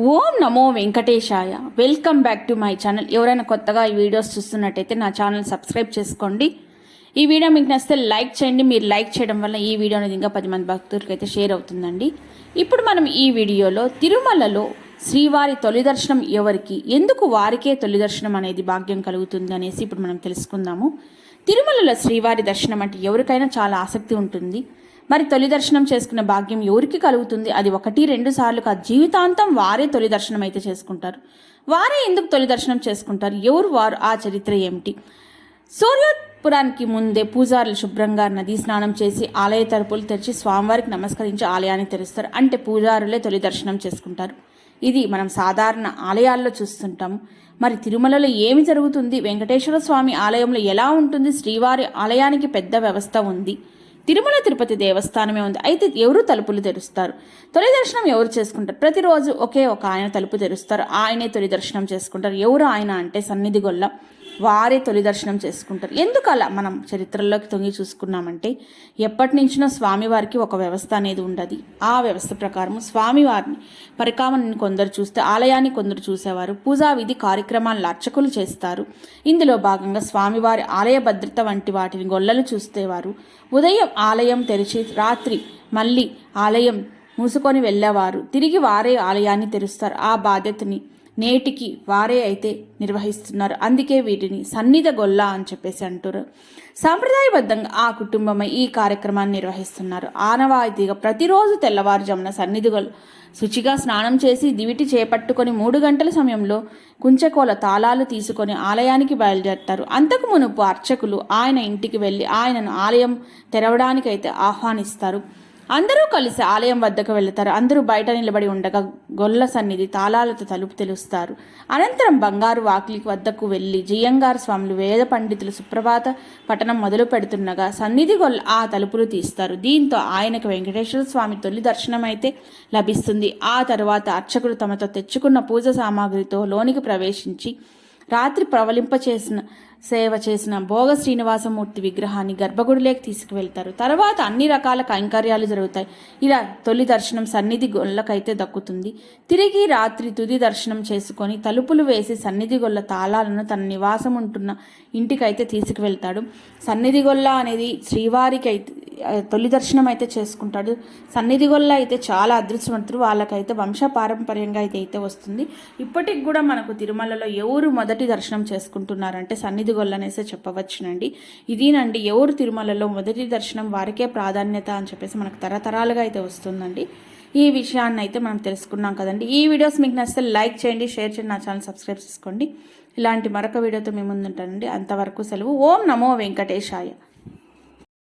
ఓం నమో వెంకటేశాయ. Welcome back to my channel ఎవరైనా కొత్తగా ఈ వీడియోస్ చూస్తున్నట్టయితే నా ఛానల్ సబ్స్క్రైబ్ చేసుకోండి. ఈ వీడియో మీకు నచ్చితే లైక్ చేయండి. మీరు లైక్ చేయడం వల్ల ఈ వీడియో అనేది ఇంకా పది మంది భక్తులకైతే అయితే షేర్ అవుతుందండి. ఇప్పుడు మనం ఈ వీడియోలో తిరుమలలో శ్రీవారి తొలి దర్శనం ఎవరికి ఎందుకు వారికే తొలి దర్శనం అనేది భాగ్యం కలుగుతుంది అనేసి ఇప్పుడు మనం తెలుసుకుందాము. తిరుమలలో శ్రీవారి దర్శనం అంటే ఎవరికైనా చాలా ఆసక్తి ఉంటుంది. మరి తొలి దర్శనం చేసుకునే భాగ్యం ఎవరికి కలుగుతుంది? అది ఒకటి రెండు సార్లు కాదు. జీవితాంతం వారే తొలి దర్శనం అయితే చేసుకుంటారు. వారే ఎందుకు తొలి దర్శనం చేసుకుంటారు? ఎవరు వారు ఆ చరిత్ర ఏమిటి? సూర్యోత్పురానికి ముందే పూజారులు శుభ్రంగా నదీ స్నానం చేసి ఆలయ తలుపులు తెరిచి స్వామివారికి నమస్కరించి ఆలయాన్ని తెరుస్తారు. అంటే పూజారులే తొలి దర్శనం చేసుకుంటారు. ఇది మనం సాధారణ ఆలయాల్లో చూస్తుంటాము మరి తిరుమలలో ఏమి జరుగుతుంది? వెంకటేశ్వర స్వామి ఆలయంలో ఎలా ఉంటుంది? శ్రీవారి ఆలయానికి పెద్ద వ్యవస్థ ఉంది. తిరుమల తిరుపతి దేవస్థానమే ఉంది. అయితే ఎవరు తలుపులు తెరుస్తారు? తొలి దర్శనం ఎవరు చేసుకుంటారు? ప్రతిరోజు ఒకే ఒక ఆయన తలుపు తెరుస్తారు. ఆయనే తొలి దర్శనం చేసుకుంటారు. ఎవరు ఆయన అంటే సన్నిధి గొల్ల. వారే తొలి దర్శనం చేసుకుంటారు. ఎందుకు అలా మనం చరిత్రలోకి తొంగి చూసుకున్నామంటే ఎప్పటి నుంచినో స్వామివారికి ఒక వ్యవస్థ అనేది ఉండదు. ఆ వ్యవస్థ ప్రకారం స్వామివారిని పరికామని కొందరు చూస్తే ఆలయాన్ని కొందరు చూసేవారు పూజా విధి కార్యక్రమాలను అర్చకులు చేస్తారు. ఇందులో భాగంగా స్వామివారి ఆలయ భద్రత వంటి వాటిని గొల్లలు చూస్తేవారు. ఉదయం ఆలయం తెరిచి రాత్రి మళ్ళీ ఆలయం మూసుకొని వెళ్ళేవారు. తిరిగి వారే ఆలయాన్ని తెరుస్తారు. ఆ బాధ్యతని నేటికి వారే అయితే నిర్వహిస్తున్నారు. అందుకే వీటిని సన్నిధ గొల్ల అని చెప్పేసి అంటారు సాంప్రదాయబద్ధంగా ఆ కుటుంబమే ఈ కార్యక్రమాన్ని నిర్వహిస్తున్నారు. ఆనవాయితీగా ప్రతిరోజు తెల్లవారుజామున సన్నిధి గొల్ల శుచిగా స్నానం చేసి దివిటి చేపట్టుకొని మూడు గంటల సమయంలో కుంచెకోల తాళాలు తీసుకొని ఆలయానికి బయలుదేరుతారు. అంతకు మునుపు అర్చకులు ఆయన ఇంటికి వెళ్ళి ఆయనను ఆలయం తెరవడానికైతే ఆహ్వానిస్తారు. అందరూ కలిసి ఆలయం వద్దకు వెళతారు. అందరూ బయట నిలబడి ఉండగా గొల్ల సన్నిధి తాళాలతో తలుపు తెలుస్తారు అనంతరం బంగారు వాకిలి వద్దకు వెళ్ళి జియంగారు స్వాములు వేద పండితులు సుప్రభాత పఠనం మొదలు పెడుతుండగా సన్నిధి గొల్ల ఆ తలుపులు తీస్తారు. దీంతో ఆయనకు వెంకటేశ్వర స్వామి తొలి దర్శనం అయితే లభిస్తుంది. ఆ తరువాత అర్చకులు తమతో తెచ్చుకున్న పూజ సామాగ్రితో లోనికి ప్రవేశించి రాత్రి ప్రవలింపచేసిన సేవ చేసిన భోగ శ్రీనివాసమూర్తి విగ్రహాన్ని గర్భగుడిలోకి తీసుకువెళ్తారు. తర్వాత అన్ని రకాల కైంకర్యాలు జరుగుతాయి. ఇలా తొలి దర్శనం సన్నిధి గొల్లకైతే దక్కుతుంది. తిరిగి రాత్రి తుది దర్శనం చేసుకొని తలుపులు వేసి సన్నిధి గొల్ల తాళాలను తన నివాసం ఉంటున్న ఇంటికైతే తీసుకువెళ్తాడు. సన్నిధి గొల్ల అనేది శ్రీవారికి అయితే తొలి దర్శనం అయితే చేసుకుంటాడు. సన్నిధి గొల్ల అయితే చాలా అదృష్టవంతుడు వాళ్ళకైతే వంశ పారంపర్యంగా అయితే అయితే వస్తుంది. ఇప్పటికి కూడా మనకు తిరుమలలో ఎవరు మొదటి దర్శనం చేసుకుంటున్నారంటే సన్నిధి అనేసి చెప్పవచ్చునండి. ఇదేనండి ఎవరు తిరుమలలో మొదటి దర్శనం వారికే ప్రాధాన్యత అని చెప్పేసి మనకు తరతరాలుగా అయితే వస్తుందండి. ఈ విషయాన్ని అయితే మనం తెలుసుకున్నాం కదండి. ఈ వీడియోస్ మీకు నచ్చితే లైక్ చేయండి షేర్ చేయండి నా ఛానల్ సబ్స్క్రైబ్ చేసుకోండి. ఇలాంటి మరొక వీడియోతో మేము ముందుంటానండి. అంతవరకు సెలవు. ఓం నమో వెంకటేశాయ.